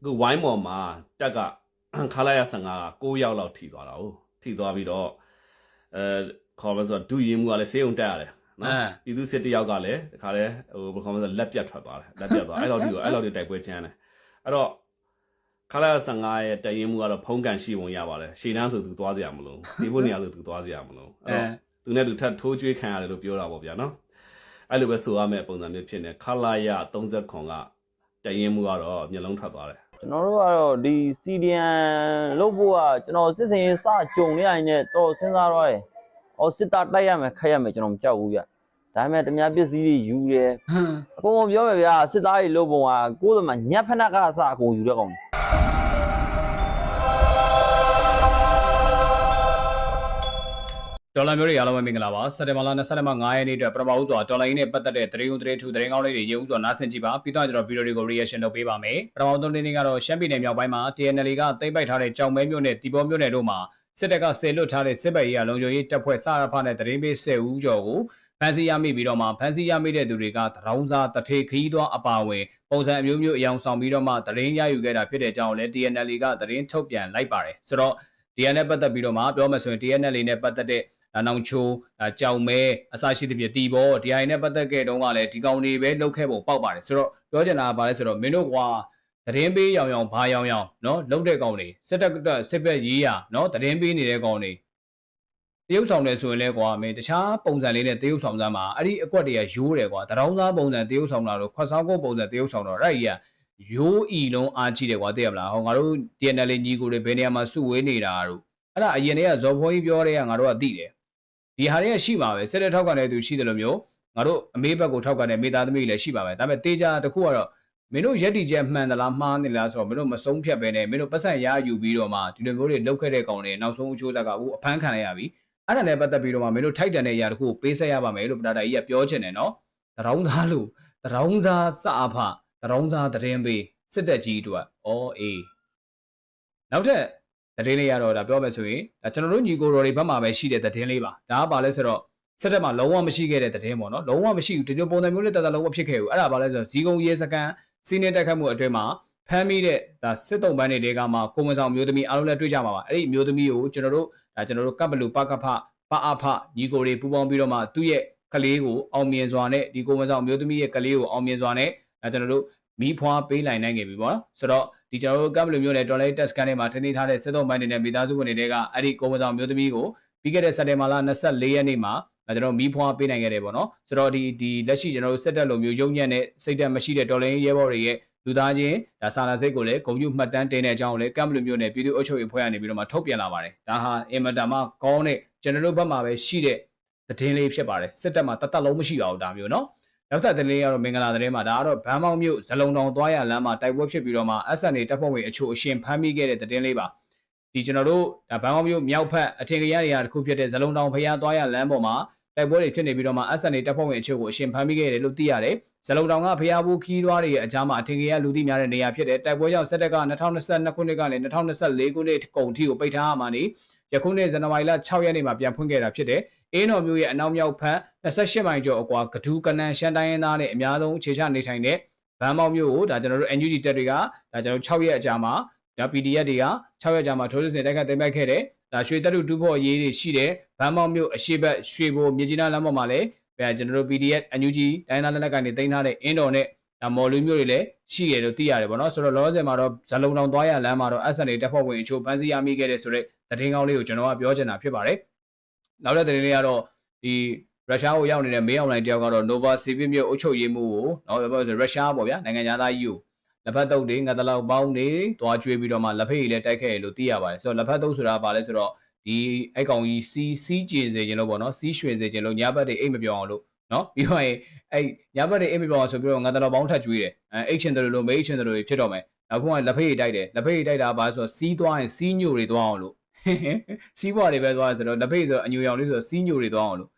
အခုဝိုင်းပေါ်မှာတက်ကခလာရ15က6ရောက်လောက်ထိသွားတာဟုတ်ထိသွားပြီးတော့အဲခေါ်မဆိုဒုရင်မှုကလည်းစေးုံတက်ရတယ်နော်ပြည်သူစစ်တယောက်ကလည်းတခါလဲဟိုခေါ်မဆိုလက်ပြတ်ထွက်သွားတယ်လက်ပြတ်သွားအဲ့လောက်ထိကိုအဲ့လောက်ထိတိုက်ပွဲချမ်းတယ်အဲ့တော့ခလာရ15ရဲ့တရင်မှုကတော့ဖုံးကန်ရှိပုံရပါတယ်ရှေ့တန်းဆိုသူသွားစရာမလိုဒီဘုနေရာဆိုသူသွားစရာမလိုအဲ့တော့သူနဲ့သူထပ်ထိုးကျွေးခံရတယ်လို့ပြောတာပေါ့ဗျာနော်အဲ့လိုပဲဆိုရမယ့်ပုံစံမျိုးဖြစ်နေခလာရ30ခွန်ကတရင်မှုကတော့မျက်လုံးထွက်သွားတယ် ကျွန်တော်တို့ကတော့ဒီ CDN လုပ်ဖို့ကကျွန်တော်စစ်စင်ရေးစကြုံနေရရင်လည်းတော့စဉ်းစားတော့တယ်။အော်စစ်တာတိုက်ရမယ်ခက်ရမယ်ကျွန်တော်မကြောက်ဘူးဗျ။ဒါပေမဲ့တများပစ္စည်းတွေယူတယ်။အကုန်လုံးပြောမယ်ဗျာစစ်သားတွေလုပ်ပုံကကိုယ်ကမှညက်ဖက်နက်ကအစအကုန်ယူတဲ့ကောင် ဒေါ်လာမျိုးတွေအားလုံးပဲမင်္ဂလာပါစက်တင်ဘာလ22မှ9ရက်နေ့အတွက်ပထမဦးစွာဒေါ်လာရင်းနဲ့ပတ်သက်တဲ့သတင်းဥသတင်းထူသတင်းကောင်းလေးတွေရေဦးစွာနားဆင်ကြည့်ပါပြီးတော့ကျွန်တော်ဗီဒီယိုတွေကို reaction လုပ်ပေးပါမယ်ပထမဆုံးသတင်းလေးကတော့ရှမ်းပြည်နယ်မြောက်ပိုင်းမှာ TNL ကတိမ့်ပိုက်ထားတဲ့ကြောင်မဲမြို့နယ်တီဘောမြို့နယ်တို့မှာစစ်တပ်ကဆယ်လွတ်ထားတဲ့စစ်ဘက်ရေးအလုံးချုပ်ရေးတပ်ဖွဲ့စရဖနဲ့သတင်းပေး10ဦးကျော်ကိုဖမ်းဆီးရမိပြီးတော့မှဖမ်းဆီးရမိတဲ့သူတွေကသရောင်းစားတထေခီးသွားအပါဝင်ပုံစံအမျိုးမျိုးအယောင်ဆောင်ပြီးတော့မှသတင်းရယူခဲ့တာဖြစ်တဲ့အကြောင်းလည်း TNL ကသတင်းထုတ်ပြန်လိုက်ပါတယ်ဆိုတော့ DNL ပတ်သက်ပြီးတော့မှပြောမှဆိုရင် TNL နဲ့ပတ်သက်တဲ့ဒါ နောင်ချိုကြောင်မဲအစရှိသဖြင့်တီဘောတရားရင်နဲ့ပတ်သက်ခဲ့တုန်းကလည်းဒီကောင်တွေပဲလှုပ်ခဲ့ပုံပေါက်ပါတယ်ဆိုတော့ပြောချင်တာကဘာလဲဆိုတော့မင်းတို့ကွာသတင်းပေးရောင်ရောင်ဘာရောင်ရောင်နော်လှုပ်တဲ့ကောင်တွေစစ်တပ်အတွက်စစ်ဘက်ရေးရနော်သတင်းပေးနေတဲ့ကောင်တွေတရုတ်ဆောင်တယ်ဆိုရင်လည်းကွာမင်းတခြားပုံစံလေးနဲ့တရုတ်ဆောင်စမ်းမှာအဲ့ဒီအကွက်တွေကရိုးတယ်ကွာတရောင်းစားပုံစံတရုတ်ဆောင်တာတော့ခွက်စားကုတ်ပုံစံတရုတ်ဆောင်တော့အဲ့ဒီကရိုးအီလုံးအားကြီးတယ်ကွာသိရမလားဟောငါတို့ DNL ညီကိုတွေဘယ်နေရာမှာစုဝေးနေတာတို့အဲ့ဒါအရင်တည်းကဇော်ဖုံးကြီးပြောတဲ့ကငါတို့ကသိတယ် ဒီဟာတွေကရှိမှာပဲစစ်တဲ့ထောက်ကန်တဲ့သူရှိတယ်လို့မျိုးငါတို့အမေဘက်ကိုထောက်ကန်တဲ့မိသားသမီးတွေလည်းရှိပါပဲဒါပေမဲ့တေချာတစ်ခုကတော့မင်းတို့ရက်တီချက်မှန်သလားမှားနေလားဆိုတော့မင်းတို့မဆုံးဖြတ်ပဲနဲ့မင်းတို့ပတ်စံရယူပြီးတော့မှဒီလိုမျိုးတွေလောက်ခဲ့တဲ့ကောင်တွေနောက်ဆုံးအချိုးသက်ကအခုအဖမ်းခံရရပြီအဲ့ဒါနဲ့ပတ်သက်ပြီးတော့မှမင်းတို့ထိုက်တန်တဲ့ຢာတစ်ခုကိုပေးဆက်ရပါမယ်လို့ပဒါတာကြီးကပြောချင်တယ်နော်တရောင်းသားလို့တရောင်းသားစအဖတရောင်းသားသတင်းပေးစစ်တက်ကြီးတို့ကအော်အေးနောက်ထပ် သတင်းလေးရတော့ဒါပြောမယ်ဆိုရင်ဒါကျွန်တော်တို့ညီကိုတော်တွေဘက်မှာပဲရှိတဲ့သတင်းလေးပါဒါကဘာလဲဆိုတော့စစ်တပ်မှာလုံးဝမရှိခဲ့တဲ့သတင်းပေါ့နော်လုံးဝမရှိဘူးဒီလိုပုံစံမျိုးနဲ့တသက်လုံးဝဖြစ်ခဲ့ဘူးအဲ့ဒါဘာလဲဆိုတော့ဇီကုံရဲစကန်စီးနေတက်ခတ်မှုအတွင်းမှာဖမ်းမိတဲ့ဒါစစ်တုံးပန်းတွေကမှကိုမွန်ဆောင်မျိုးသမီးအားလုံးလည်းတွေ့ကြမှာပါအဲ့ဒီမျိုးသမီးကိုကျွန်တော်တို့ဒါကျွန်တော်တို့ကပ်ဘလူပကဖပအဖညီကိုတွေပူပေါင်းပြီးတော့မှသူ့ရဲ့ကလေးကိုအောင်မြင်စွာနဲ့ဒီကိုမွန်ဆောင်မျိုးသမီးရဲ့ကလေးကိုအောင်မြင်စွာနဲ့ဒါကျွန်တော်တို့မိဖွားပေးနိုင်နိုင်ခဲ့ပြီပေါ့နော်ဆိုတော့ ဒီကျွန်တော်တို့ကပ်ဘလူမျိုးနဲ့တော်လိုင်းတက်စကန်တွေမှာထင်းထင်းထားတဲ့စစ်တုံးပန်းတွေနဲ့မိသားစုဝင်တွေကအဲ့ဒီကိုမွန်ဆောင်မျိုးသမီးကိုပြီးခဲ့တဲ့စက်တင်ဘာလ24ရက်နေ့မှာအဲကျွန်တော်မီးဖွားပေးနိုင်ခဲ့တယ်ပေါ့နော်ဆိုတော့ဒီဒီလက်ရှိကျွန်တော်တို့စက်တက်လိုမျိုးရုံညံ့တဲ့စိတ်တက်မရှိတဲ့တော်လိုင်းရဲဘော်တွေရဲ့လူသားချင်းဒါစာနာစိတ်ကိုလည်းဂုံယူမှတ်တမ်းတင်တဲ့အကြောင်းကိုလည်းကမ်ဘလူမျိုးနဲ့ပြည်သူ့အုပ်ချုပ်ရေးဖွဲ့ကနေပြီးတော့မှထုတ်ပြန်လာပါတယ်ဒါဟာအင်မတန်မှကောင်းတဲ့ကျွန်တော်တို့ဘက်မှာပဲရှိတဲ့သတင်းလေးဖြစ်ပါတယ်စစ်တပ်မှာတတ်တလုံးမရှိပါဘူးဒါမျိုးနော် နောက်ထပ်သတင်းလေးကတော့မင်္ဂလာသတင်းမှာဒါကတော့ဗန်းမောင်မြို့ဇလုံတောင်သွားရလမ်းမှာတိုက်ပွဲဖြစ်ပြီးတော့မှ SNA တပ်ဖွဲ့ဝင်အချို့အရှင်ဖမ်းမိခဲ့တဲ့သတင်းလေးပါဒီကျွန်တော်တို့ဒါဗန်းမောင်မြို့မြောက်ဖက်အထင်ကြီးရနေရာတစ်ခုဖြစ်တဲ့ဇလုံတောင်ဖျားသွားရလမ်းပေါ်မှာတိုက်ပွဲတွေဖြစ်နေပြီးတော့မှ SNA တပ်ဖွဲ့ဝင်အချို့ကိုအရှင်ဖမ်းမိခဲ့တယ်လို့သိရတယ်။ဇလုံတောင်ကဖျားဘူးခီးသွားတွေရဲ့အကြားမှာအထင်ကြီးရလူသိများတဲ့နေရာဖြစ်တဲ့တိုက်ပွဲကြောင့်စစ်တပ်က2022ခုနှစ်ကနေ2024ခုနှစ်ကုန်ထိကိုပိတ်ထားရမှာနေယခုနှစ်ဇန်နဝါရီလ6ရက်နေ့မှာပြန်ဖွင့်ခဲ့တာဖြစ်တယ်။ အင်းတော်မျိုးရဲ့အနောက်မြောက်ဖက်28မိုင်ကျော်အကွာဂဒူးကနန်ရှမ်းတိုင်းရင်းသားနဲ့အများဆုံးခြေချနေထိုင်တဲ့ဗန်းမောက်မျိုးကိုဒါကျွန်တော်တို့ NUG တပ်တွေကဒါကျွန်တော်6ရက်အကြာမှာဒါ PDF တွေက6ရက်ကြာမှာထိုးစစ်ဆင်တိုက်ခတ်သိမ်းပိုက်ခဲ့တယ်။ဒါရွှေတက်လူတူဖို့အရေးတွေရှိတယ်ဗန်းမောက်မြို့အရှိဘက်ရွှေဘိုမြေကြီးနားလမ်းပေါ်မှာလည်းအဲကျွန်တော်တို့ PDF NUG တိုင်းသားလက်နက်ကိုင်တွေတင်ထားတဲ့အင်းတော်နဲ့ဒါမော်လူမျိုးတွေလည်းရှိရလို့သိရတယ်ပေါ့နော်ဆိုတော့လောလောဆယ်မှာတော့ဇလုံတောင်သွားရလမ်းမှာတော့ SNA တပ်ဖွဲ့ဝင်အချို့ဖမ်းဆီးရမိခဲ့တဲ့ဆိုတဲ့သတင်းကောင်းလေးကိုကျွန်တော်ကပြောချင်တာဖြစ်ပါတယ် နောက်တဲ့သတင်းလေးကတော့ဒီရုရှားကိုရောက်နေတဲ့မေးအွန်လိုင်းတယောက်ကတော့ Nova Civic မြို့အုပ်ချုပ်ရေးမှုကိုနော်ပြောဆိုရုရှားပေါ့ဗျာနိုင်ငံသားကြီးကိုလက်ဖက်တုပ်တွေငါတလောက်ပေါင်းတွေတွားကျွေးပြီးတော့မှလက်ဖက်ရည်လည်းတိုက်ခဲ့ရလို့သိရပါတယ်ဆိုတော့လက်ဖက်တုပ်ဆိုတာဘာလဲဆိုတော့ဒီအဲ့ကောင်ကြီးစီးစီးကျင်စေခြင်းလို့ပေါ့နော်စီးရွှင်စေခြင်းလို့ညဘက်တွေအိတ်မပြောင်းအောင်လို့နော်ပြီးတော့ရင်အဲ့ညဘက်တွေအိတ်မပြောင်းအောင်ဆိုပြီးတော့ငါတတော်ပေါင်းထပ်ကျွေးတယ်အဲအိတ်ချင်တယ်လို့မေးချင်တယ်လို့ဖြစ်တော့မယ်နောက်ဆုံးကလက်ဖက်ရည်တိုက်တယ်လက်ဖက်ရည်တိုက်တာဘာဆိုတော့စီးသွားရင်စီးညိုတွေသွားအောင်လို့ စီးပွားတွေပဲသွားဆိုတော့လက်ဖက်ရည်ဆိုတော့အညိုရောင်လေးဆိုတော့စီးညိုတွေသွားအောင်လို့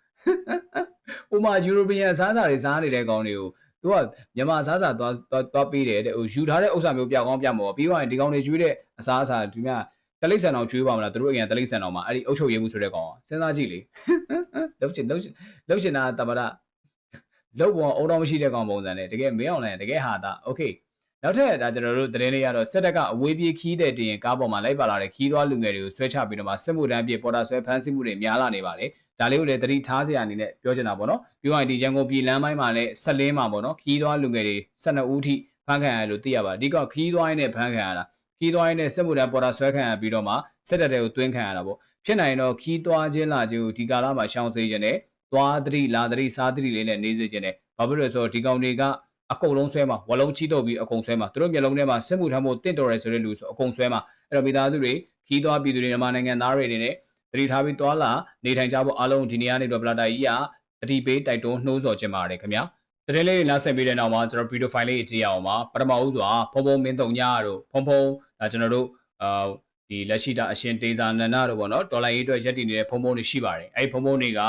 ဥမာယူရိုပီယန်စားစာတွေစားနေတဲ့ကောင်တွေကိုသူကမြန်မာအစားအစာသွားသွားပေးတယ်တဲ့ဟိုယူထားတဲ့ဥစ္စာမျိုးပြကောင်းပြမှာပေါ့ပြီးတော့ဒီကောင်တွေကျွေးတဲ့အစားအစာဒီမြတလိမ့်ဆန်အောင်ကျွေးပါမလားသူတို့အရင်တလိမ့်ဆန်အောင်မှာအဲ့ဒီအုပ်ချုပ်ရေးမှုဆိုတဲ့ကောင်စဉ်းစားကြည့်လေလှုပ်ချင်လှုပ်ချင်လှုပ်ချင်တာတမရလှုပ်ပေါ်အုံတော်မရှိတဲ့ကောင်ပုံစံနဲ့တကယ်မင်းအောင်လည်းတကယ်ဟာတာโอเค နောက်ထပ်ဒါကျွန်တော်တို့သတင်းလေးကတော့စစ်တပ်ကအဝေးပြေးခီးတဲ့တင်ကားပေါ်မှာလိုက်ပါလာတဲ့ခီးသွားလူငယ်တွေကိုဆွဲချပြီးတော့မှစစ်မှုထမ်းပြေပေါ်တာဆွဲဖမ်းဆီးမှုတွေများလာနေပါတယ်ဒါလေးကိုလည်းသတိထားစရာအနေနဲ့ပြောချင်တာပေါ့နော်ပြီးတော့ဒီရန်ကုန်ပြည်လမ်းပိုင်းမှာလည်းဆက်လင်းမှာပေါ့နော်ခီးသွားလူငယ်တွေ12ဦးထိဖမ်းခံရလို့သိရပါတယ်အဓိကခီးသွားရင်းနဲ့ဖမ်းခံရတာခီးသွားရင်းနဲ့စစ်မှုထမ်းပေါ်တာဆွဲခံရပြီးတော့မှစစ်တပ်တွေကိုတွင်းခံရတာပေါ့ဖြစ်နိုင်တော့ခီးသွားခြင်းလာခြင်းကိုဒီကာလမှာရှောင်စေခြင်းနဲ့သွားသတိလာသတိစားသတိလေးနဲ့နေစေခြင်းနဲ့ဘာဖြစ်လို့လဲဆိုတော့ဒီကောင်တွေက အကုန်လုံးဆွဲမှာဝလုံးချီတော့ပြီးအကုန်ဆွဲမှာသူတို့မျိုးလုံးထဲမှာစစ်မှုထမ်းဖို့တင့်တော်ရဲဆိုတဲ့လူဆိုအကုန်ဆွဲမှာအဲ့တော့မိသားစုတွေခီးသွားပြည်သူတွေမြန်မာနိုင်ငံသားတွေအနေနဲ့သတိထားပြီးသွားလာနေထိုင်ကြဖို့အားလုံးဒီနေ့ကနေတော့ဗလာတာကြီးကတတိပေးတိုက်တွန်းနှိုးဆော်ခြင်းပါတယ်ခင်ဗျာတရင်လေးနားဆင်ပြီးတဲ့နောက်မှာကျွန်တော်ဗီဒီယိုဖိုင်လေးကြည့်ရအောင်ပါပထမဦးစွာဖုံဖုံမင်းတုံညတို့ဖုံဖုံဒါကျွန်တော်တို့အာဒီလက်ရှိတာအရှင်ဒေဇာနန္ဒတို့ပေါ့နော်ဒေါ်လာရေးအတွက်ရက်တည်နေတဲ့ဖုံဖုံတွေရှိပါတယ်အဲ့ဒီဖုံဖုံတွေက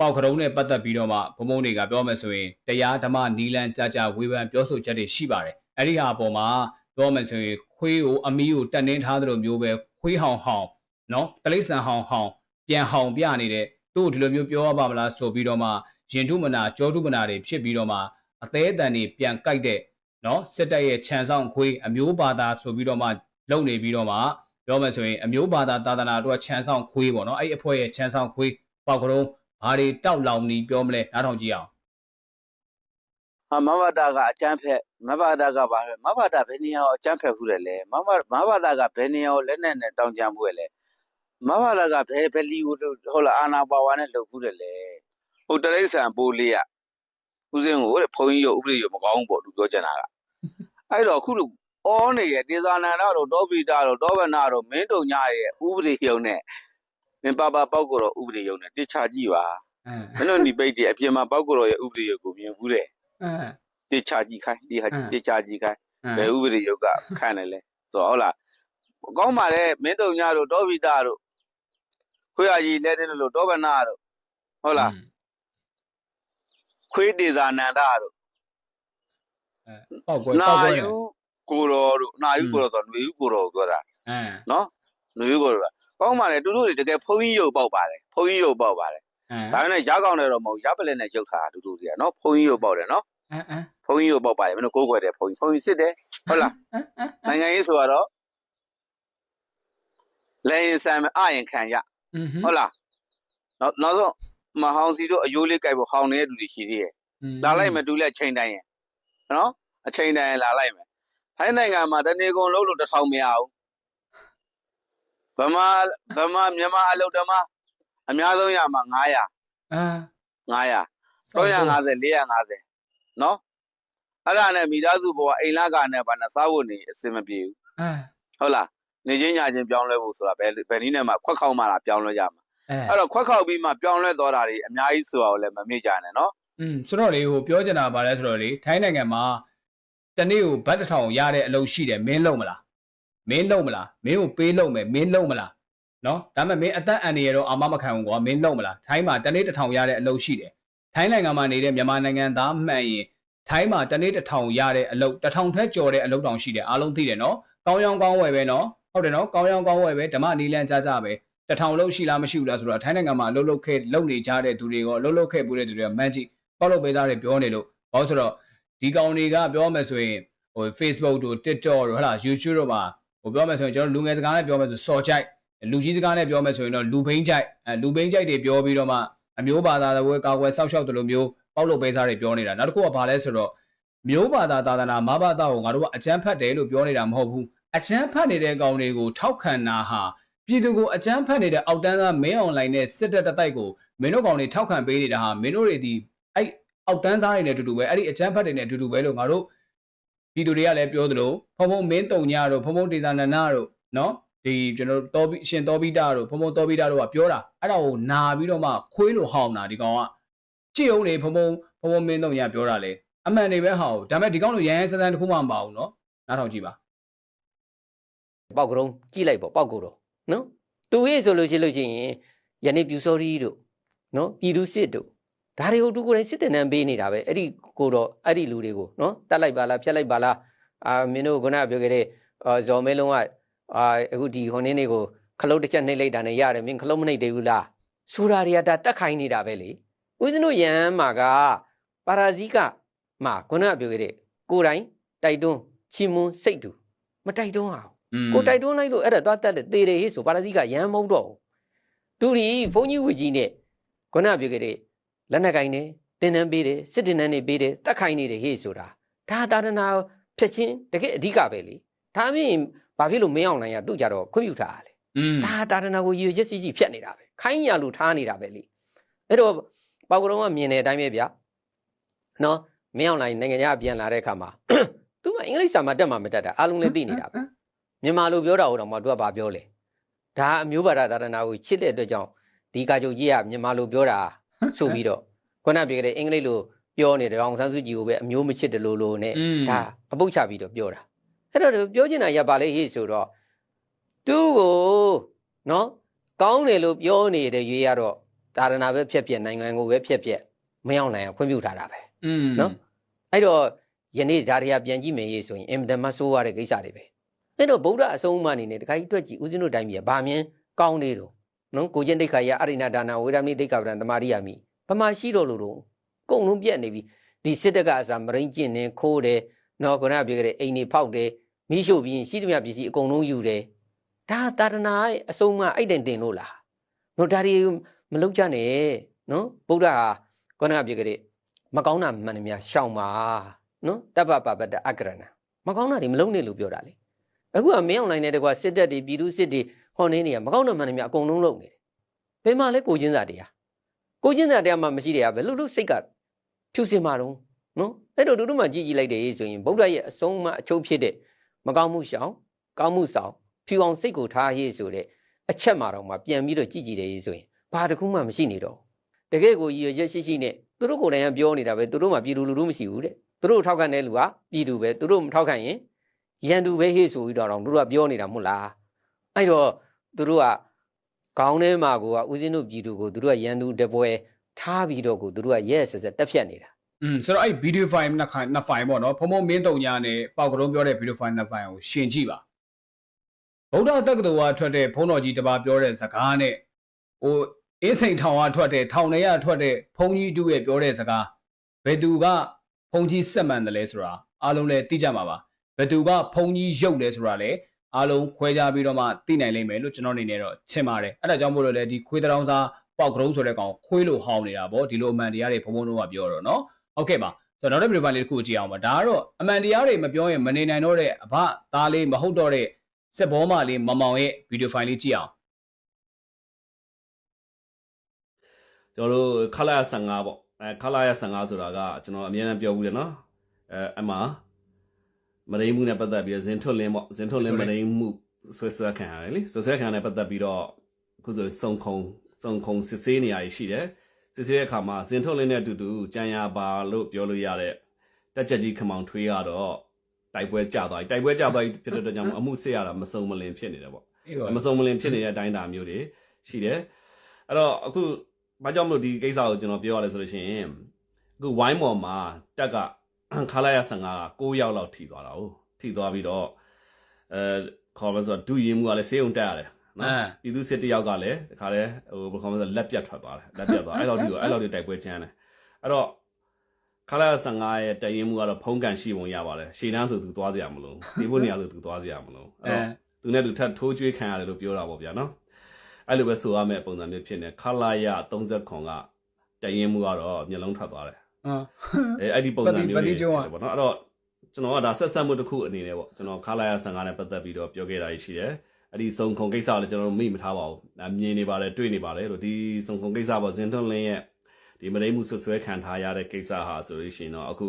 ပေါက်ကရုံးနဲ့ပတ်သက်ပြီးတော့မှဖုံဖုံတွေကပြောမယ်ဆိုရင်တရားဓမ္မနီလန်ကြကြဝေဖန်ပြောဆိုချက်တွေရှိပါတယ်အဲ့ဒီဟာအပေါ်မှာပြောမယ်ဆိုရင်ခွေးကိုအမီးကိုတက်နှင်းထားသလိုမျိုးပဲခွေးဟောင်ဟောင်နော်တလိษံဟောင်ဟောင်ပြန်ဟောင်ပြနေတဲ့တို့ဒီလိုမျိုးပြောရပါမလားဆိုပြီးတော့မှရင်ထုမနာကြောထုမနာတွေဖြစ်ပြီးတော့မှအသေးအတန်တွေပြန်ကြိုက်တဲ့နော်စစ်တပ်ရဲ့ခြံဆောင်ခွေးအမျိုးဘာသာဆိုပြီးတော့မှလုံနေပြီးတော့မှပြောမယ်ဆိုရင်အမျိုးဘာသာသာသနာတို့ခြံဆောင်ခွေးပေါ့နော်အဲ့ဒီအဖွဲ့ရဲ့ခြံဆောင်ခွေးပေါက်ကရုံး ဘာတွေတောက်လောင်နေပြောမလဲနားထောင်ကြည့်အောင်ဟာမဘတာကအကျန်းဖက်မဘတာကဘာလဲမဘတာဘယ်နေရာကိုအကျန်းဖက်ဘူးတယ်လဲမဘမဘတာကဘယ်နေရာကိုလက်နဲ့နဲ့တောင်းကြမှုရလဲမဘတာကဘယ်ဘယ်လီကိုဟုတ်လားအာနာပါဝါနဲ့လှုပ်ဘူးတယ်လေဟိုတရိษံပိုးလေးကဦးစင်းကိုတဲ့ဘုန်းကြီးရောဥပဒေရောမကောင်းဘူးပေါ့သူပြောချင်တာကအဲ့တော့အခုလို့အောနေရဲ့တေဇာနန္ဒတို့တောပိတာတို့တောဗနာတို့မင်းတုံညရဲ့ဥပဒေယုံနဲ့ မင်းပါပါပောက်ကိုတော့ဥပဒေယုံနဲ့တိချကြည့်ပါ အင်း မင်းတို့ဒီပိတ်တွေအပြင်မှာပောက်ကိုတော့ရဲ့ဥပဒေယုံကိုမြင်ဘူးတဲ့ အင်း တေချာကြည့်ခိုင်းဒီဟာ အင်း တေချာကြည့်ခိုင်း အင်း ဘယ်ဥပဒေယုတ်ကခန့်တယ်လဲဆိုတော့ဟုတ်လားကောင်းပါလေမင်းတုံညတို့တောဗီတာတို့ခွေရကြီးလက်တဲ့လို့တောဗနာတို့ဟုတ်လားခွေးတေဇာနန္ဒတို့ ပေါက်ကွယ် နာ ပေါက်ကွယ် ယူကိုတော်တို့နာယူကိုတော်ဆိုຫນွေယူကိုတော်ကိုပြောတာ အင်း နော်ຫນွေယူကိုတော် ကကောင်းပါလေတူတူတွေတကယ်ဖုန်းကြီးယုတ်ပေါက်ပါတယ်ဖုန်းကြီးယုတ်ပေါက်ပါတယ်အင်းဒါနဲ့ရကောင်းတယ်တော့မဟုတ်ရပလက်နဲ့ရုပ်ထားတာတူတူတွေကနော်ဖုန်းကြီးယုတ်ပေါက်တယ်နော်အင်းအင်းဖုန်းကြီးယုတ်ပေါက်ပါတယ်မင်းတို့ကိုးကွယ်တယ်ဖုန်းကြီးဖုန်းကြီးစစ်တယ်ဟုတ်လားအင်းအင်းနိုင်ငံရေးဆိုတော့လဲရင်ဆန်မအရင်ခံရအင်းဟုတ်လားနောက်နောက်ဆုံးမဟောင်စီတို့အယိုးလေးကြိုက်ဖို့ဟောင်းနေတဲ့လူတွေရှိသေးတယ်လာလိုက်မယ်တူလက်ချိန်တိုင်းရင်နော်အချိန်တိုင်းရင်လာလိုက်မယ်ထိုင်းနိုင်ငံမှာတနေကုန်လုံးလို့တစ်ထောင်မရဘူး ဗမာဗမာမြန်မာအလုပ်တမအများဆုံးရမှာ900အင်း900 350 450နော်အဲ့ဒါနဲ့မိသားစုဘဝအိမ်လကနဲ့ဘာနဲ့စားဖို့နေအဆင်မပြေဘူးအင်းဟုတ်လားနေချင်းညာချင်းပြောင်းလဲဖို့ဆိုတာဘယ်ဘယ်နည်းနဲ့မှခွက်ခေါက်မှလာပြောင်းလဲကြမှာအဲအဲ့တော့ခွက်ခေါက်ပြီးမှပြောင်းလဲသွားတာတွေအများကြီးဆိုတာကိုလည်းမမေ့ကြနဲ့နော်อืมဆိုတော့လေဟိုပြောချင်တာဗာလဲဆိုတော့လေထိုင်းနိုင်ငံမှာတနေ့ကိုဘတ်တစ်ထောင်ရတဲ့အလုပ်ရှိတယ်မင်းလုံးမလား မင်းလုံးမလားမင်းကိုပေးလုံးမယ်မင်းလုံးမလားနော်ဒါပေမဲ့မင်းအသက်အန္တရာယ်တော့အာမမခံဘူးကွာမင်းလုံးမလားထိုင်းမှာတနေ့တစ်ထောင်ရတဲ့အလုပ်ရှိတယ်ထိုင်းနိုင်ငံမှာနေတဲ့မြန်မာနိုင်ငံသားမှန်ရင်ထိုင်းမှာတနေ့တစ်ထောင်ရတဲ့အလုပ်တစ်ထောင်ထက်ကျော်တဲ့အလုပ်တောင်ရှိတယ်အားလုံးသိတယ်နော်ကောင်းရောင်းကောင်းဝယ်ပဲနော်ဟုတ်တယ်နော်ကောင်းရောင်းကောင်းဝယ်ပဲဓမ္မနီလန်ကြကြပဲတစ်ထောင်လို့ရှိလားမရှိဘူးလားဆိုတော့ထိုင်းနိုင်ငံမှာအလုပ်လုပ်ခဲ့လုပ်နေကြတဲ့သူတွေရောအလုပ်လုပ်ခဲ့ပူတဲ့သူတွေကမှန်းကြည့်ပေါက်လို့ပေးသားတွေပြောနေလို့ဘာလို့ဆိုတော့ဒီကောင်တွေကပြောမယ်ဆိုရင်ဟို Facebook တို့ TikTok တို့ဟလာ YouTube တို့မှာ ဟိုပြောမယ်ဆိုရင်ကျွန်တော်လူငယ်စကားနဲ့ပြောမယ်ဆိုစော်ကြိုက်လူကြီးစကားနဲ့ပြောမယ်ဆိုရင်တော့လူဘိန်းကြိုက်အဲလူဘိန်းကြိုက်တွေပြောပြီးတော့မှအမျိုးဘာသာတွေဝဲကာကွယ်စောက်ရှောက်တယ်လို့မျိုးပေါက်လို့ပေးသားတွေပြောနေတာနောက်တစ်ခုကဘာလဲဆိုတော့မျိုးဘာသာသာသနာမဘာသာကိုငါတို့ကအကျန်းဖတ်တယ်လို့ပြောနေတာမဟုတ်ဘူးအကျန်းဖတ်နေတဲ့ကောင်တွေကိုထောက်ခံတာဟာပြည်သူကိုအကျန်းဖတ်နေတဲ့အောက်တန်းသားမင်းအွန်လိုင်းနဲ့စစ်တပ်တတိုက်ကိုမင်းတို့ကောင်တွေထောက်ခံပေးနေတာဟာမင်းတို့တွေဒီအဲ့အောက်တန်းစားတွေနဲ့အတူတူပဲအဲ့ဒီအချမ်းဖတ်တွေနဲ့အတူတူပဲလို့ငါတို့ ပြည်သူတွေကလည်းပြောသလိုဖုံဖုံမင်းတုံညတို့ဖုံဖုံဒေဇာနန္ဒတို့နော်ဒီကျွန်တော်တို့တောဘီရှင်တောဘီတာတို့ဖုံဖုံတောဘီတာတို့ကပြောတာအဲ့ဒါကိုနာပြီးတော့မှခွေးလိုဟောင်းတာဒီကောင်ကကြည့်အောင်လေဖုံဖုံဖုံဖုံမင်းတုံညပြောတာလေအမှန်တွေပဲဟောဒါပေမဲ့ဒီကောင်တို့ရန်ရန်စမ်းစမ်းတစ်ခုမှမပါဘူးနော်နားထောင်ကြည့်ပါပေါက်ကရုံးကြည့်လိုက်ပေါ့ပေါက်ကိုတော့နော်သူရေးဆိုလို့ရှိလို့ရှိရင်ယနေ့ပြူစောရီတို့နော်ပြည်သူစစ်တို့ ဒါတွေကိုသူကိုယ်တိုင်စစ်တင်နန်းပေးနေတာပဲအဲ့ဒီကိုတော့အဲ့ဒီလူတွေကိုနော်တတ်လိုက်ပါလားဖြတ်လိုက်ပါလားအာမင်းတို့ခုနကပြောခဲ့တဲ့အာဇော်မဲလုံးကအာအခုဒီဟိုနေ့နေ့ကိုခလုတ်တစ်ချက်နှိပ်လိုက်တာနဲ့ရတယ်မင်းခလုတ်မနှိပ်သေးဘူးလားဆိုတာတွေကဒါတက်ခိုင်းနေတာပဲလေဦးဇင်းတို့ယဟန်မှာကပါရာဇီကမှာခုနကပြောခဲ့တဲ့ကိုယ်တိုင်တိုက်တွန်းချီမွန်းစိတ်တူမတိုက်တွန်းအောင်อืมကိုတိုက်တွန်းလိုက်လို့အဲ့ဒါသွားတက်တယ်သေတယ်ဟေ့ဆိုပါရဇိကရမ်းမဟုတ်တော့ဘူးသူဒီဘုန်းကြီးဝကြီးနဲ့ခုနပြောခဲ့တဲ့ လက်နက်ကင်နေတင်းနှန်းပေးတယ်စစ်တင်းနှန်းနေပေးတယ်တက်ခိုင်းနေတယ်ဟေ့ဆိုတာဒါသာသနာဖြတ်ချင်းတကယ်အဓိကပဲလေဒါအပြင်ဘာဖြစ်လို့မင်းအောင်နိုင်ရသူ့ကြတော့ခွင့်ပြုထားရလဲอืมဒါသာသနာကိုရည်ရွယ်ချက်စီစီဖြတ်နေတာပဲခိုင်းရလို့ထားနေတာပဲလေအဲ့တော့ပေါကရုံးကမြင်တဲ့အတိုင်းပဲဗျာနော်မင်းအောင်နိုင်နိုင်ငံခြားပြန်လာတဲ့အခါမှာသူကအင်္ဂလိပ်စာမှတက်မှမတက်တာအားလုံးလည်းသိနေတာပဲမြန်မာလိုပြောတာဟုတ်တော့မှသူကဘာပြောလဲဒါအမျိုးဘာသာသာသနာကိုချစ်တဲ့အတွက်ကြောင့်ဒီကာချုပ်ကြီးကမြန်မာလိုပြောတာ ဆိုပြီးတော့ခုနပြေကြတဲ့အင်္ဂလိပ်လိုပြောနေတယ်အောင်ဆန်းစုကြည်ကိုပဲအမျိုးမချစ်တယ်လို့လို့နဲ့ဒါအပုတ်ချပြီးတော့ပြောတာအဲ့တော့ပြောချင်တာရပါလေဟေ့ဆိုတော့သူ့ကိုနော်ကောင်းတယ်လို့ပြောနေတဲ့ရွေးရတော့ဒါရဏပဲဖြက်ဖြက်နိုင်ငံကိုပဲဖြက်ဖြက်မရောက်နိုင်အောင်ခွင့်ပြုထားတာပဲနော်အဲ့တော့ယနေ့ဒါတွေကပြန်ကြည့်မယ်ရေးဆိုရင်အင်တမဆိုးရတဲ့ကိစ္စတွေပဲအဲ့တော့ဗုဒ္ဓအဆုံးအမအနေနဲ့တခါကြီးတွေ့ကြည့်ဦးဇင်းတို့တိုင်းပြည်ကဘာမြင်ကောင်းနေတော့ နော်ကိုကျင့်ဒိဋ္ဌာယအရိဏဒါနာဝေရမိဒိဋ္ဌာပဒံတမာရိယာမိဗမာရှိတော့လို့တော့ကုန်လုံးပြက်နေပြီဒီစစ်တပ်ကအစားမရင်းကျင့်နေခိုးတယ်နော်ခုနကပြောခဲ့တဲ့အိမ်နေဖောက်တယ်မိရှို့ပြီးရင်ရှိသမျှပစ္စည်းအကုန်လုံးယူတယ်ဒါတာရဏရဲ့အဆုံးအမအဲ့တိုင်တင်လို့လားနော်ဒါတွေမလုပ်ကြနဲ့နော်ဗုဒ္ဓဟာခုနကပြောခဲ့တဲ့မကောင်းတာမှန်တယ်များရှောင်ပါနော်တပ္ပပပတ္တအကရဏမကောင်းတာတွေမလုံးနဲ့လို့ပြောတာလေအခုကမင်းအောင်နိုင်တဲ့တကွာစစ်တပ်တွေပြည်သူစစ်တွေ ဟောနေနေရမကောင်းတာမှန်တယ်များအကုန်လုံးလုံးနေတယ်ဘယ်မှာလဲကိုချင်းစာတရားကိုချင်းစာတရားမှမရှိတယ်ကဘယ်လို့လို့စိတ်ကဖြူစင်မှာတော့နော်အဲ့တော့တို့တို့မှကြည်ကြည်လိုက်တယ်ဆိုရင်ဗုဒ္ဓရဲ့အဆုံးအမအချုပ်ဖြစ်တဲ့မကောင်းမှုရှောင်ကောင်းမှုဆောင်ဖြူအောင်စိတ်ကိုထားရေးဆိုတဲ့အချက်မှာတော့မှပြန်ပြီးတော့ကြည်ကြည်တယ်ရေးဆိုရင်ဘာတစ်ခုမှမရှိနေတော့တကယ်ကိုရည်ရွယ်ချက်ရှိရှိနဲ့သူတို့ကိုယ်တိုင်ကပြောနေတာပဲသူတို့မှပြည်သူလူထုမရှိဘူးတဲ့သူတို့ထောက်ခံတဲ့လူကပြည်သူပဲသူတို့မထောက်ခံရင်ရန်သူပဲဟေ့ဆိုပြီးတော့တော့သူတို့ကပြောနေတာမဟုတ်လားအဲ့တော့ သူတို့ကခေါင်းထဲမှာကိုကဦးဇင်းတို့ပြည်သူကိုသူတို့ကရန်သူတပွဲထားပြီးတော့ကိုသူတို့ကရဲရဲဆက်ဆက်တက်ဖြတ်နေတာอืมဆိုတော့အဲ့ video file နှစ်ခိုင်နှစ် file ပေါ့နော်ဖုံဖုံမင်းတုံညာနဲ့ပေါက်ကလုံးပြောတဲ့ video file နှစ် file ကိုရှင်ကြည့်ပါဗုဒ္ဓတက္ကသိုလ်ကထွက်တဲ့ဘုန်းတော်ကြီးတစ်ပါးပြောတဲ့စကားနဲ့ဟိုအင်းစိန်ထောင်ကထွက်တဲ့ထောင်ထဲကထွက်တဲ့ဘုန်းကြီးတူရဲ့ပြောတဲ့စကားဘယ်သူကဘုန်းကြီးစက်မှန်တယ်လဲဆိုတာအားလုံးလည်းသိကြမှာပါဘယ်သူကဘုန်းကြီးရုပ်လဲဆိုတာလည်း အားလုံးခွဲခြားပြီးတော့မှသိနိုင်လိမ့်မယ်လို့ကျွန်တော်အနေနဲ့တော့ထင်ပါတယ်အဲ့ဒါကြောင့်မို့လို့လည်းဒီခွေးတောင်စားပေါက်ကလုံးဆိုတဲ့ကောင်ခွေးလိုဟောင်းနေတာဗောဒီလိုအမှန်တရားတွေဘုံဘုံတို့ကပြောတော့နော်ဟုတ်ကဲ့ပါဆိုတော့နောက်တစ်ဗီဒီယိုဖိုင်လေးတစ်ခုကြည့်အောင်ပါဒါကတော့အမှန်တရားတွေမပြောရင်မနေနိုင်တော့တဲ့အဘသားလေးမဟုတ်တော့တဲ့စက်ဘောမလေးမမောင်ရဲ့ဗီဒီယိုဖိုင်လေးကြည့်အောင်ကျွန်တော်တို့ခလာရ15ပေါ့အဲခလာရ15ဆိုတာကကျွန်တော်အများအားပြောဘူးတယ်နော်အဲအမှ မရိမှုနဲ့ပတ်သက်ပြီးတော့ဇင်ထွတ်လင်းပေါ့ဇင်ထွတ်လင်းမရိမှုဆွဲဆွဲခံရတယ်လေဆွဲဆွဲခံရတဲ့ပတ်သက်ပြီးတော့အခုဆိုစုံခုံစုံခုံစစ်ဆေးနေရရှိတယ်စစ်ဆေးတဲ့အခါမှာဇင်ထွတ်လင်းနဲ့အတူတူကြံရပါလို့ပြောလို့ရတဲ့တက်ချက်ကြီးခမောင်ထွေးကတော့တိုက်ပွဲကြသွားပြီတိုက်ပွဲကြသွားပြီဖြစ်တဲ့အတွက်ကြောင့်အမှုစစ်ရတာမစုံမလင်ဖြစ်နေတယ်ပေါ့အေးပါမစုံမလင်ဖြစ်နေတဲ့အတိုင်းအတာမျိုးတွေရှိတယ်အဲ့တော့အခုဘာကြောင့်မလို့ဒီကိစ္စကိုကျွန်တော်ပြောရလဲဆိုလို့ရှိရင်အခုဝိုင်းမော်မှာတက်က ခလာရ15က9ရောက်လောက်ထိသွားတာဟုတ်ထိသွားပြီးတော့အဲခေါ်မဆိုတော့ဒူရင်မှုကလည်းဆေးုံတက်ရတယ်နော်ပြည်သူစစ်တယောက်ကလည်းတခါလဲဟိုဘယ်ခေါ်မဆိုလက်ပြတ်ထွက်သွားတယ်လက်ပြတ်သွားအဲ့လောက်ထိကိုအဲ့လောက်ထိတိုက်ပွဲချမ်းတယ်အဲ့တော့ခလာရ15ရဲ့တရင်မှုကတော့ဖုံးကန်ရှိပုံရပါတယ်ရှေ့တန်းဆိုသူသွားစရာမလိုဒီဘုနေရာဆိုသူသွားစရာမလိုအဲ့တော့သူနဲ့သူထပ်ထိုးကျွေးခံရတယ်လို့ပြောတာပေါ့ဗျာနော်အဲ့လိုပဲဆိုရမယ့်ပုံစံမျိုးဖြစ်နေခလာရ30ခွန်ကတရင်မှုကတော့မျက်လုံးထွက်သွားတယ်ဟာ အဲအဲ့ဒီပုံစံမျိုးပတိတွေကျုံးอ่ะပေါ့နော်အဲ့တော့ကျွန်တော်ကဒါဆက်ဆက်မှုတစ်ခုအနေနဲ့ပေါ့ကျွန်တော်ခလာရ15နဲ့ပတ်သက်ပြီးတော့ပြောခဲ့တာရှိတယ်အဲ့ဒီစုံခုံကိစ္စကိုလည်းကျွန်တော်တို့မိမထားပါဘူးဒါမြင်နေပါတယ်တွေ့နေပါတယ်လို့ဒီစုံခုံကိစ္စပေါ့ဇင်ထွန်းလင်းရဲ့ဒီမရိမှုဆွဆွဲခံထားရတဲ့ကိစ္စဟာဆိုလို့ရှိရင်တော့အခု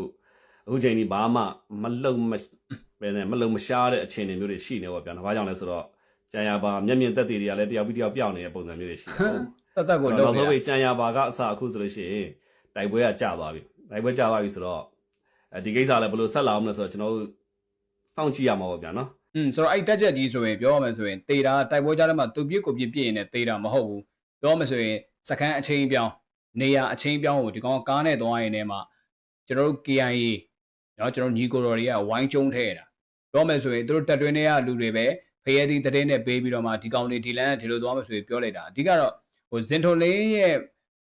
အခုချိန်ဒီဘာမှမလုံမပဲနဲ့မလုံမရှားတဲ့အခြေအနေမျိုးတွေရှိနေပေါ့ဗျာ။ဘာကြောင့်လဲဆိုတော့ကြံရပါမျက်မြင်သက်သေတွေကလည်းတယောက်ပြီးတယောက်ပြောင်းနေတဲ့ပုံစံမျိုးတွေရှိတယ်ဟုတ်တတ်တတ်ကို။လုပ်နောက်ပြဆုံးပိတ်ကြံရပါကအစအခုဆိုလို့ရှိရင် တိုက်ပွဲကကျသွားပြီ။တိုက်ပွဲကျသွားပြီဆိုတော့အဲဒီကိစ္စလည်းဘယ်လိုဆက်လာအောင်လဲဆိုတော့ကျွန်တော်တို့စောင့်ကြည့်ရမှာပေါ့ဗျာနော် อืมဆိုတော့အဲ့တက်ချက်ကြီးဆိုရင်ပြောရမယ်ဆိုရင်တေတာတိုက်ပွဲကြားထဲမှာသူပြစ်ကိုပြစ်ပြစ်ရင်လည်းတေတာမဟုတ်ဘူးပြောရမယ်ဆိုရင်စကန်အချင်းပြောင်းနေရအချင်းပြောင်းကိုဒီကောင်ကားနဲ့သွားရင်လည်းမှကျွန်တော်တို့ KIA เนาะကျွန်တော်ညီကိုတော်တွေကဝိုင်းကျုံထဲတာပြောမယ်ဆိုရင်သူတို့တက်တွင်းတွေကလူတွေပဲဖရဲသီးတဲ့နဲ့ပေးပြီးတော့မှဒီကောင်တွေဒီလန်းဒီလိုသွားမယ်ဆိုရင်ပြောလိုက်တာအဓိကတော့ဟိုဇင်ထွန်လင်းရဲ့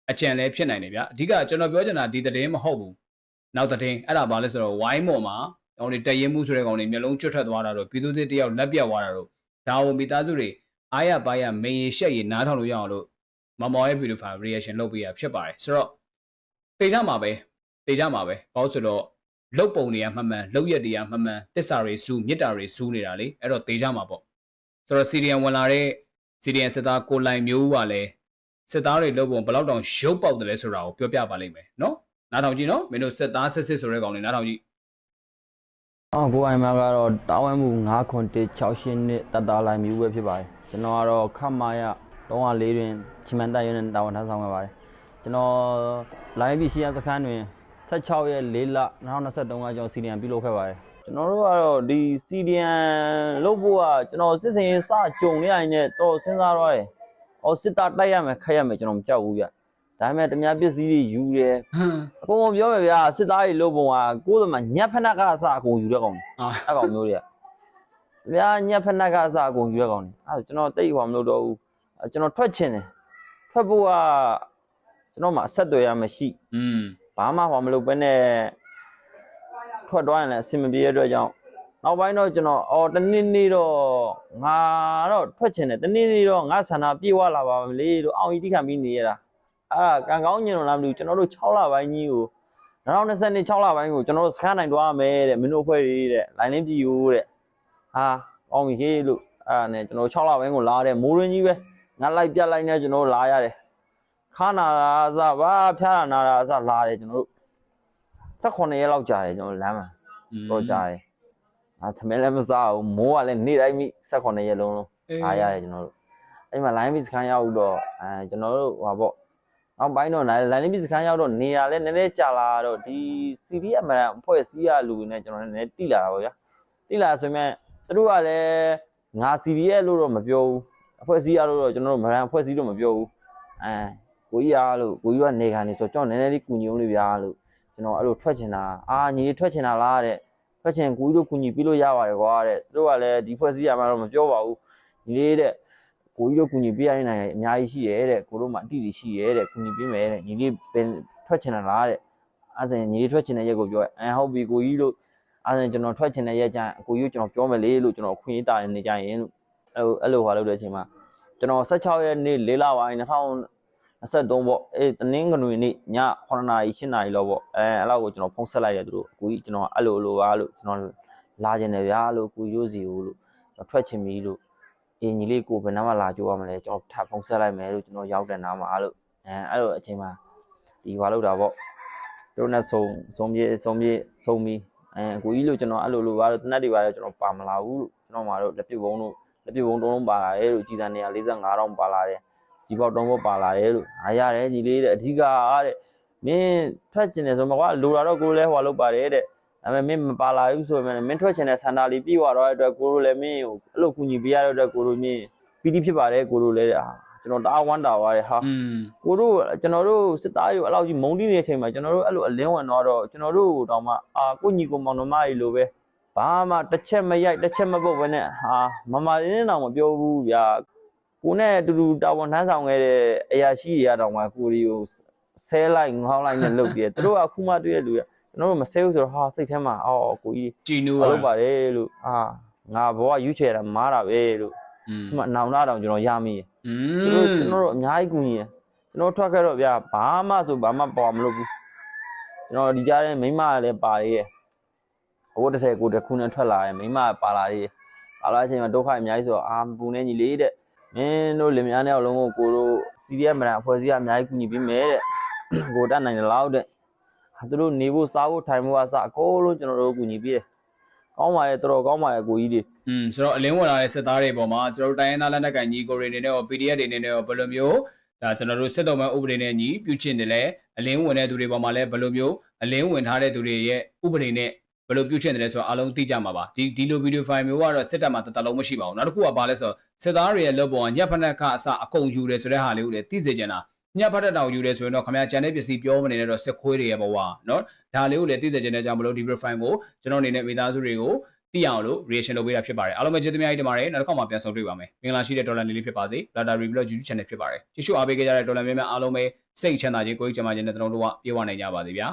အကြံလည်းဖြစ်နိုင်တယ်ဗျာအဓိကကျွန်တော်ပြောချင်တာဒီတဲ့မဟုတ်ဘူးနောက်တဲ့အဲ့ဒါဘာလဲဆိုတော့ဝိုင်းမော်မှာကောင်တွေတရင်မှုဆိုတဲ့ကောင်တွေမျိုးလုံးကျွတ်ထွက်သွားတာတော့ပြည်သူတွေတယောက်လက်ပြတ်သွားတာတော့ဒါကိုမိသားစုတွေအားရပါရမင်းရရှက်ရနားထောင်လို့ရအောင်လို့မမော်ရဲ့ beautiful reaction လုပ်ပေးရဖြစ်ပါတယ်ဆိုတော့တေချာမှာပဲတေချာမှာပဲဘာလို့ဆိုတော့လုတ်ပုံတွေကမှန်မှန်လုတ်ရက်တွေကမှန်မှန်တစ္ဆာတွေစူးမြစ်တာတွေစူးနေတာလေအဲ့တော့တေချာမှာပေါ့ဆိုတော့စီရီယံဝင်လာတဲ့စီရီယံစစ်သားကိုလိုင်မျိုးကလည်း စစ်သားတွေလုပ်ပုံဘယ်လောက်တောင်ရုပ်ပေါက်တယ်လဲဆိုတာကိုပြောပြပါလိမ့်မယ်နော်နားထောင်ကြည့်နော်မင်းတို့စစ်သားစစ်စစ်ဆိုတဲ့ကောင်တွေနားထောင်ကြည့်အော်ကိုအိုင်မာကတော့တာဝန်မှု9.68နှစ်တတ်တာလိုက်မျိုးပဲဖြစ်ပါတယ်ကျွန်တော်ကတော့ခမရ304တွင်ချီမန်တိုက်ရုံးနဲ့တာဝန်ထမ်းဆောင်ခဲ့ပါတယ်ကျွန်တော်လိုင်းဘီရှီယာစခန်းတွင်16ရက်4လ2023ကကျွန်တော်စီဒီယန်ပြုလုပ်ခဲ့ပါတယ်ကျွန်တော်တို့ကတော့ဒီစီဒီယန်လုပ်ဖို့ကကျွန်တော်စစ်စင်ရေးစကြုံနေရရင်လည်းတော့စဉ်းစားတော့တယ် အော်စစ်တာတိုက်ရမယ်ခက်ရမယ်ကျွန်တော်မကြောက်ဘူးဗျဒါပေမဲ့တ냐ပစ္စည်းတွေယူတယ် ဟမ် အကုန်လုံးပြောမယ်ဗျာစစ်သားတွေလုပ်ပုံကကိုယ်ကမှညက်ဖက်နှက်ကအစအကုန်ယူတဲ့ကောင်တွေ အာ အဲ့ကောင်မျိုးတွေကဗျာညက်ဖက်နှက်ကအစအကုန်ယူတဲ့ကောင်တွေအဲ့ဒါကျွန်တော်တိတ်ဟွာမလုပ်တော့ဘူးအဲ့ကျွန်တော်ထွက်ချင်တယ်ထွက်ဖို့ကကျွန်တော်မှအဆက်အသွယ်ရမရှိ อืม ဘာမှဟွာမလုပ်ဘဲနဲ့ထွက်သွားရင်လည်းအဆင်မပြေတဲ့အတွက်ကြောင့် နောက်ပိုင်းတော့ကျွန်တော်အော်တနေ့နေ့တော့ငါတော့ထွက်ချင်တယ်တနေ့နေ့တော့ငါဆန္ဒပြေဝလာပါမလေးလို့အောင်ကြီးတိခံပြီးနေရတာအဲ့ဒါကံကောင်းညင်လို့လားမသိဘူးကျွန်တော်တို့6လပိုင်းကြီးကို2022 6လပိုင်းကိုကျွန်တော်တို့စခန်းနိုင်သွားမယ်တဲ့မင်းတို့ဖွဲ့ရေးတဲ့လိုင်းလင်းပြည်ကိုတဲ့ဟာအောင်ကြီးလို့အဲ့ဒါနဲ့ကျွန်တော်6လပိုင်းကိုလာတဲ့မိုးရင်းကြီးပဲငါလိုက်ပြတ်လိုက်နေကျွန်တော်တို့လာရတယ်ခါနာတာအစဘာဖျားတာနာတာအစလာတယ်ကျွန်တော်တို့18ရက်လောက်ကြာတယ်ကျွန်တော်လမ်းမှာတော့ကြာတယ် အာသမင်းလည်းမစားဘူးမိုးကလည်းနေ့တိုင်းမိ18ရက်လုံးလုံးအားရတယ်ကျွန်တော်တို့အဲ့မှာ line မီစခန်းရောက်တော့အဲကျွန်တော်တို့ဟာပေါ့နောက်ပိုင်းတော့ line မီစခန်းရောက်တော့နေရလဲနည်းနည်းကြာလာတော့ဒီ CDF မှာအဖွဲ့စည်းရလူတွေနဲ့ကျွန်တော်လည်းနည်းနည်းတိလာတာပေါ့ဗျာတိလာဆိုမြဲသူတို့ကလည်းငါ CDF လို့တော့မပြောဘူးအဖွဲ့စည်းရလို့တော့ကျွန်တော်တို့မရန်အဖွဲ့စည်းလို့မပြောဘူးအဲကိုကြီးအားလို့ကိုကြီးကနေခံနေဆိုကျွန်တော်နည်းနည်းလေးကူညီအောင်လေးဗျာလို့ကျွန်တော်အဲ့လိုထွက်ချင်တာအာညီလေးထွက်ချင်တာလားတဲ့ ထွက်ချင်ကိုကြီးတို့ကူညီပြီးလို့ရပါတယ်ကွာတဲ့သူတို့ကလည်းဒီဖွဲ့စည်းရမှာတော့မပြောပါဘူးညီလေးတဲ့ကိုကြီးတို့ကူညီပေးရတဲ့နိုင်ငံအများကြီးရှိတယ်တဲ့ကိုတို့မှအတိအရှိရဲတဲ့ကူညီပေးမယ်တဲ့ညီလေးပင်ထွက်ချင်တာလားတဲ့အဲ့ဒါဆိုရင်ညီလေးထွက်ချင်တဲ့ရက်ကိုပြောအဲဟုတ်ပြီကိုကြီးတို့အဲ့ဒါဆိုရင်ကျွန်တော်ထွက်ချင်တဲ့ရက်ကျရင်ကိုကြီးတို့ကျွန်တော်ပြောမယ်လေလို့ကျွန်တော်အခွင့်အရေးတာနေကြရင်လို့အဲ့လိုအဲ့လိုဟာလုပ်တဲ့အချိန်မှာကျွန်တော်16ရက်နေ့၄လပိုင်း2000 23ပေါ့အေးတနင်္ဂနွေနေ့ည9နာရီ10နာရီလောက်ပေါ့အဲအဲ့လောက်ကိုကျွန်တော်ဖုန်းဆက်လိုက်တယ်သူတို့အကူကြီးကျွန်တော်အဲ့လိုလိုပါလို့ကျွန်တော်လာကျင်တယ်ဗျာလို့ကိုရိုးစီကိုလို့ကျွန်တော်ထွက်ချင်ပြီလို့အင်းကြီးလေးကိုဘယ်နှမလာကြိုးရမလဲကျွန်တော်ထပ်ဖုန်းဆက်လိုက်မယ်လို့ကျွန်တော်ရောက်တဲ့နားမှာလို့အဲအဲ့လိုအချိန်မှာဒီဟွာလောက်တာပေါ့သူတို့နဲ့ဆုံဆုံပြေဆုံပြေဆုံပြီးအဲအကူကြီးလို့ကျွန်တော်အဲ့လိုလိုပါလို့တနက်တွေပါလို့ကျွန်တော်ပါမလာဘူးလို့ကျွန်တော်မှာတော့လက်ပြုတ်ဘုံတို့လက်ပြုတ်ဘုံတုံးလုံးပါလာတယ်လို့ကြီးစံ145တောင်းပါလာတယ် ကြီးပေါက်တုံးပေါက်ပါလာတယ်လို့အားရတယ်ညီလေးတဲ့အဓိကအားတဲ့မင်းထွက်ချင်တယ်ဆိုမှကွာလိုလာတော့ကိုလည်းဟွာလုပ်ပါတယ်တဲ့ဒါပေမဲ့မင်းမပါလာဘူးဆိုရင်မင်းထွက်ချင်တဲ့ဆန္ဒလေးပြေသွားတော့တဲ့အတွက်ကိုလိုလည်းမင်းကိုအဲ့လိုကူညီပေးရတဲ့အတွက်ကိုလိုမြင်ပီတိဖြစ်ပါတယ်ကိုလိုလည်းအာကျွန်တော်တအားဝမ်းတာပါတယ်ဟာอืมကိုတို့ကျွန်တော်တို့စစ်သားတွေအဲ့လောက်ကြီးမုံတီးနေတဲ့အချိန်မှာကျွန်တော်တို့အဲ့လိုအလင်းဝင်တော့တော့ကျွန်တော်တို့တောင်မှအာကိုညီကိုမောင်နှမကြီးလိုပဲဘာမှတစ်ချက်မရိုက်တစ်ချက်မပုတ်ဘဲနဲ့ဟာမမလေးနဲ့တော့မပြောဘူးဗျာ ကိုနဲ့အတူတူတာဝန်ထမ်းဆောင်ခဲ့တဲ့အရာရှိတွေကတော့မှကိုရီကိုဆဲလိုက်ငေါလိုက်နဲ့လုပ်ပြတယ်သူတို့ကခုမှတွေ့တဲ့လူကကျွန်တော်တို့မဆဲဘူးဆိုတော့ဟာစိတ်ထဲမှာအော်ကိုကြီးကြည်နူးလုပ်ပါတယ်လို့အာငါဘဝရွချယ်တာမားတာပဲလို့ဒီမှာအနောင်လာတော့ကျွန်တော်ရမိရယ်သူတို့ကျွန်တော်တို့အများကြီးကူညီရယ်ကျွန်တော်ထွက်ခဲ့တော့ဗျာဘာမှဆိုဘာမှပေါ်မလို့ဘူးကျွန်တော်ဒီကြားထဲမိမကလည်းပါရယ်အဝတ်တစ်ထည်ကိုတစ်ခုနဲ့ထွက်လာရယ်မိမကပါလာရယ်ပါလာချိန်မှာဒုက္ခအများကြီးဆိုတော့အာမပူနေညီလေးတဲ့ မင်းတို့လင်မယားနဲ့အလုံးကိုကိုတို့စီရီယက်မရန်အဖွဲ့အစည်းကအများကြီးကူညီပေးမယ်တဲ့ကိုတတ်နိုင်တယ်လောက်တဲ့ဟာသူတို့နေဖို့စားဖို့ထိုင်ဖို့အစအကုန်လုံးကျွန်တော်တို့ကူညီပေးတယ်ကောင်းပါရဲ့တော်တော်ကောင်းပါရဲ့ကိုကြီးတွေอืมဆိုတော့အလင်းဝင်လာတဲ့စစ်သားတွေပေါ်မှာကျွန်တော်တို့တိုင်းရင်းသားလက်နက်ကိုင်ညီကိုတွေနေနဲ့ရော PDF တွေနေနဲ့ရောဘယ်လိုမျိုးဒါကျွန်တော်တို့စစ်တော်မှဥပဒေနဲ့ညီပြုချင်တယ်လဲအလင်းဝင်တဲ့သူတွေပေါ်မှာလည်းဘယ်လိုမျိုးအလင်းဝင်ထားတဲ့သူတွေရဲ့ဥပဒေနဲ့ ဘယ်လိုပြုချင်တယ်လဲဆိုတော့အားလုံးသိကြမှာပါဒီဒီလိုဗီဒီယိုဖိုင်မျိုးကတော့စစ်တပ်မှာတတလုံးမရှိပါဘူးနောက်တစ်ခုကဘာလဲဆိုတော့စစ်သားတွေရဲ့လက်ပေါ်ကညက်ဖက်နှက်ခအစအကုန်ယူတယ်ဆိုတဲ့ဟာလေးကိုလည်းသိစေချင်တာညက်ဖက်နှက်တောင်ယူတယ်ဆိုရင်တော့ခမရဂျန်တဲ့ပစ္စည်းပြောမနေနဲ့တော့စစ်ခွေးတွေရဲ့ဘဝနော်ဒါလေးကိုလည်းသိစေချင်တဲ့ကြောင့်မလို့ဒီဗီဒီယိုဖိုင်ကိုကျွန်တော်အနေနဲ့မိသားစုတွေကိုသိအောင်လို့ reaction လုပ်ပေးတာဖြစ်ပါတယ်အားလုံးပဲကျေးဇူးများကြီးတင်ပါတယ်နောက်တစ်ခါမှပြန်ဆုံတွေ့ပါမယ်မင်္ဂလာရှိတဲ့ဒေါ်လာလေးလေးဖြစ်ပါစေ Data Review YouTube Channel ဖြစ်ပါတယ်ကျေးဇူးအားပေးကြတဲ့ဒေါ်လာများများအားလုံးပဲစိတ်ချမ်းသာခြင်းကိုယ်ကြီးကျန်းမာခြင်းနဲ့တလုံးတို့ကပြေဝနိုင်ကြပါစေဗျာ